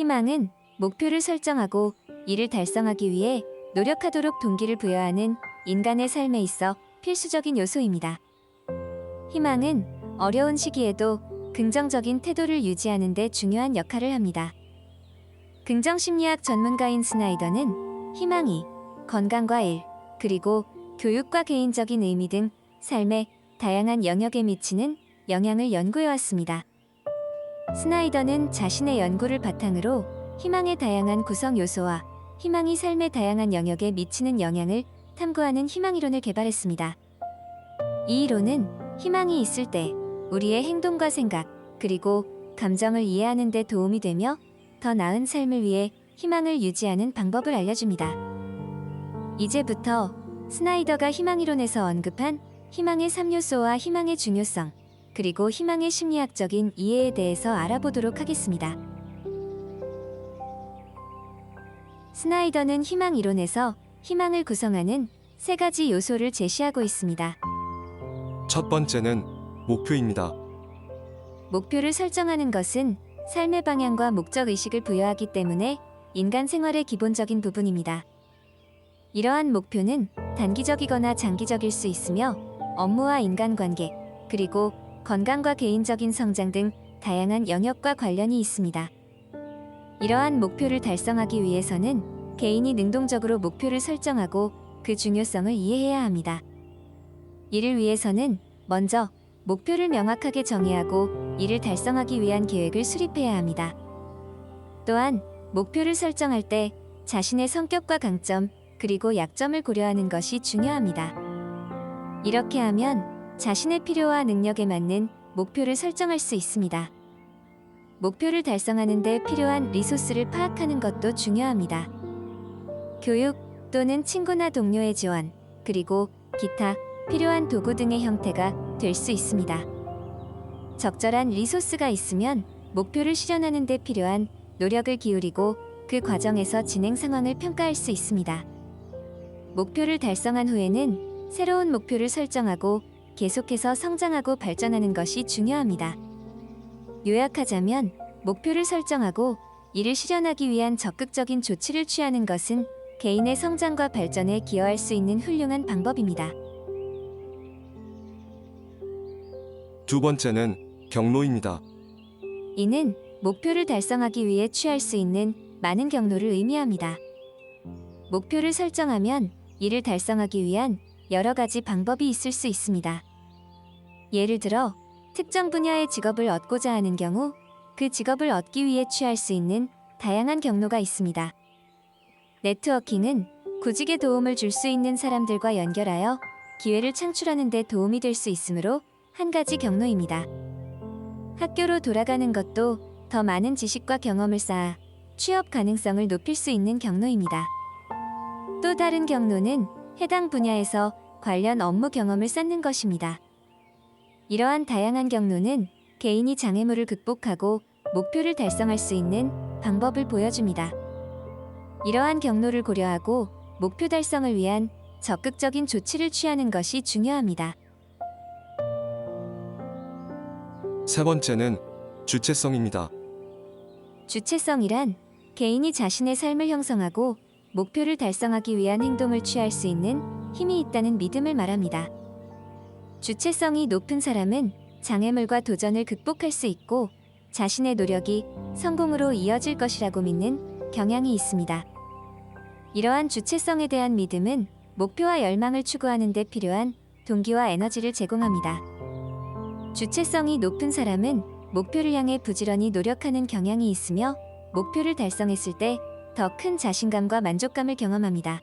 희망은 목표를 설정하고 이를 달성하기 위해 노력하도록 동기를 부여하는 인간의 삶에 있어 필수적인 요소입니다. 희망은 어려운 시기에도 긍정적인 태도를 유지하는 데 중요한 역할을 합니다. 긍정 심리학 전문가인 스나이더는 희망이 건강과 일, 그리고 교육과 개인적인 의미 등 삶의 다양한 영역에 미치는 영향을 연구해 왔습니다. 스나이더는 자신의 연구를 바탕으로 희망의 다양한 구성 요소와 희망이 삶의 다양한 영역에 미치는 영향을 탐구하는 희망 이론을 개발했습니다. 이 이론은 희망이 있을 때 우리의 행동과 생각, 그리고 감정을 이해하는 데 도움이 되며 더 나은 삶을 위해 희망을 유지하는 방법을 알려줍니다. 이제부터 스나이더가 희망 이론에서 언급한 희망의 3요소와 희망의 중요성, 그리고 희망의 심리학적인 이해에 대해서 알아보도록 하겠습니다. 스나이더는 희망 이론에서 희망을 구성하는 세 가지 요소를 제시하고 있습니다. 첫 번째는 목표입니다. 목표를 설정하는 것은 삶의 방향과 목적 의식을 부여하기 때문에 인간 생활의 기본적인 부분입니다. 이러한 목표는 단기적이거나 장기적일 수 있으며 업무와 인간관계, 그리고 건강과 개인적인 성장 등 다양한 영역과 관련이 있습니다. 이러한 목표를 달성하기 위해서는 개인이 능동적으로 목표를 설정하고 그 중요성을 이해해야 합니다. 이를 위해서는 먼저 목표를 명확하게 정의하고 이를 달성하기 위한 계획을 수립해야 합니다. 또한 목표를 설정할 때 자신의 성격과 강점 그리고 약점을 고려하는 것이 중요합니다. 이렇게 하면 자신의 필요와 능력에 맞는 목표를 설정할 수 있습니다. 목표를 달성하는 데 필요한 리소스를 파악하는 것도 중요합니다. 교육 또는 친구나 동료의 지원, 그리고 기타 필요한 도구 등의 형태가 될 수 있습니다. 적절한 리소스가 있으면 목표를 실현하는 데 필요한 노력을 기울이고 그 과정에서 진행 상황을 평가할 수 있습니다. 목표를 달성한 후에는 새로운 목표를 설정하고 계속해서 성장하고 발전하는 것이 중요합니다. 요약하자면 목표를 설정하고 이를 실현하기 위한 적극적인 조치를 취하는 것은 개인의 성장과 발전에 기여할 수 있는 훌륭한 방법입니다. 두 번째는 경로입니다. 이는 목표를 달성하기 위해 취할 수 있는 많은 경로를 의미합니다. 목표를 설정하면 이를 달성하기 위한 여러 가지 방법이 있을 수 있습니다. 예를 들어, 특정 분야의 직업을 얻고자 하는 경우 그 직업을 얻기 위해 취할 수 있는 다양한 경로가 있습니다. 네트워킹은 구직에 도움을 줄 수 있는 사람들과 연결하여 기회를 창출하는 데 도움이 될 수 있으므로 한 가지 경로입니다. 학교로 돌아가는 것도 더 많은 지식과 경험을 쌓아 취업 가능성을 높일 수 있는 경로입니다. 또 다른 경로는 해당 분야에서 관련 업무 경험을 쌓는 것입니다. 이러한 다양한 경로는 개인이 장애물을 극복하고 목표를 달성할 수 있는 방법을 보여줍니다. 이러한 경로를 고려하고 목표 달성을 위한 적극적인 조치를 취하는 것이 중요합니다. 세 번째는 주체성입니다. 주체성이란 개인이 자신의 삶을 형성하고 목표를 달성하기 위한 행동을 취할 수 있는 힘이 있다는 믿음을 말합니다. 주체성이 높은 사람은 장애물과 도전을 극복할 수 있고 자신의 노력이 성공으로 이어질 것이라고 믿는 경향이 있습니다. 이러한 주체성에 대한 믿음은 목표와 열망을 추구하는 데 필요한 동기와 에너지를 제공합니다. 주체성이 높은 사람은 목표를 향해 부지런히 노력하는 경향이 있으며 목표를 달성했을 때 더 큰 자신감과 만족감을 경험합니다.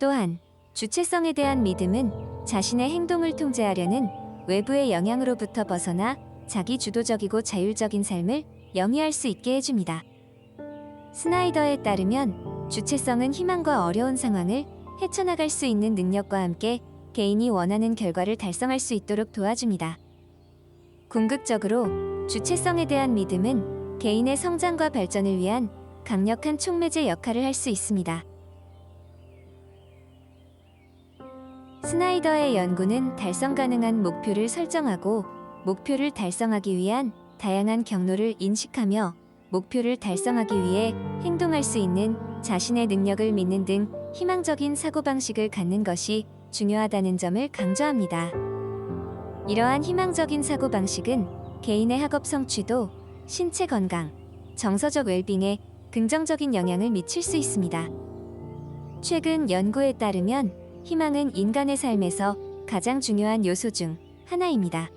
또한 주체성에 대한 믿음은 자신의 행동을 통제하려는 외부의 영향으로부터 벗어나 자기 주도적이고 자율적인 삶을 영위할 수 있게 해줍니다. 스나이더에 따르면 주체성은 희망과 어려운 상황을 헤쳐나갈 수 있는 능력과 함께 개인이 원하는 결과를 달성할 수 있도록 도와줍니다. 궁극적으로 주체성에 대한 믿음은 개인의 성장과 발전을 위한 강력한 촉매제 역할을 할 수 있습니다. 스나이더의 연구는 달성 가능한 목표를 설정하고 목표를 달성하기 위한 다양한 경로를 인식하며 목표를 달성하기 위해 행동할 수 있는 자신의 능력을 믿는 등 희망적인 사고방식을 갖는 것이 중요하다는 점을 강조합니다. 이러한 희망적인 사고방식은 개인의 학업 성취도, 신체 건강, 정서적 웰빙에 긍정적인 영향을 미칠 수 있습니다. 최근 연구에 따르면 희망은 인간의 삶에서 가장 중요한 요소 중 하나입니다.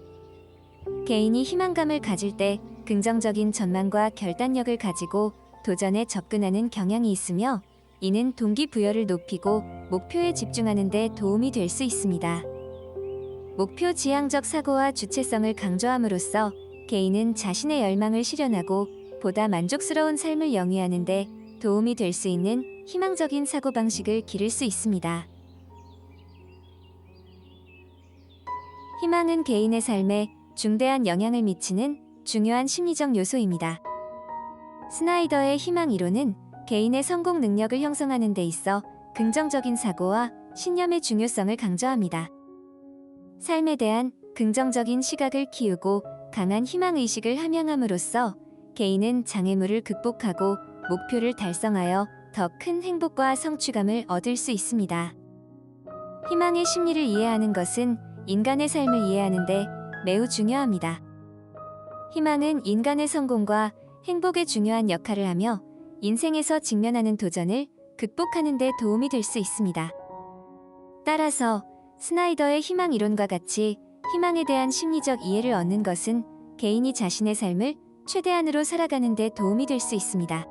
개인이 희망감을 가질 때 긍정적인 전망과 결단력을 가지고 도전에 접근하는 경향이 있으며 이는 동기부여를 높이고 목표에 집중하는 데 도움이 될 수 있습니다. 목표 지향적 사고와 주체성을 강조함으로써 개인은 자신의 열망을 실현하고 보다 만족스러운 삶을 영위하는 데 도움이 될 수 있는 희망적인 사고방식을 기를 수 있습니다. 희망은 개인의 삶에 중대한 영향을 미치는 중요한 심리적 요소입니다. 스나이더의 희망 이론은 개인의 성공 능력을 형성하는 데 있어 긍정적인 사고와 신념의 중요성을 강조합니다. 삶에 대한 긍정적인 시각을 키우고 강한 희망 의식을 함양함으로써 개인은 장애물을 극복하고 목표를 달성하여 더 큰 행복과 성취감을 얻을 수 있습니다. 희망의 심리를 이해하는 것은 인간의 삶을 이해하는데 매우 중요합니다. 희망은 인간의 성공과 행복에 중요한 역할을 하며 인생에서 직면하는 도전을 극복하는 데 도움이 될 수 있습니다. 따라서 스나이더의 희망 이론과 같이 희망에 대한 심리적 이해를 얻는 것은 개인이 자신의 삶을 최대한으로 살아가는 데 도움이 될 수 있습니다.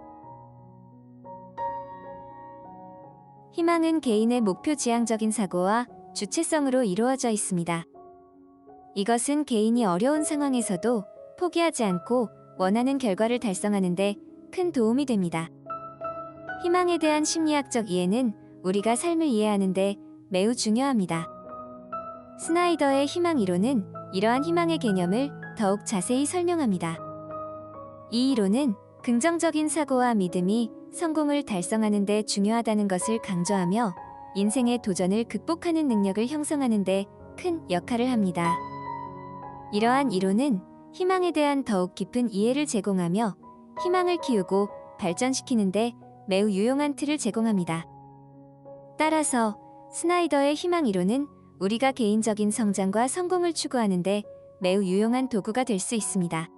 희망은 개인의 목표 지향적인 사고와 주체성으로 이루어져 있습니다. 이것은 개인이 어려운 상황에서도 포기하지 않고 원하는 결과를 달성하는데 큰 도움이 됩니다. 희망에 대한 심리학적 이해는 우리가 삶을 이해하는데 매우 중요합니다. 스나이더의 희망 이론은 이러한 희망의 개념을 더욱 자세히 설명합니다. 이 이론은 긍정적인 사고와 믿음이 성공을 달성하는 데 중요하다는 것을 강조하며 인생의 도전을 극복하는 능력을 형성하는 데 큰 역할을 합니다. 이러한 이론은 희망에 대한 더욱 깊은 이해를 제공하며 희망을 키우고 발전시키는데 매우 유용한 틀을 제공합니다. 따라서 스나이더의 희망 이론은 우리가 개인적인 성장과 성공을 추구하는데 매우 유용한 도구가 될 수 있습니다.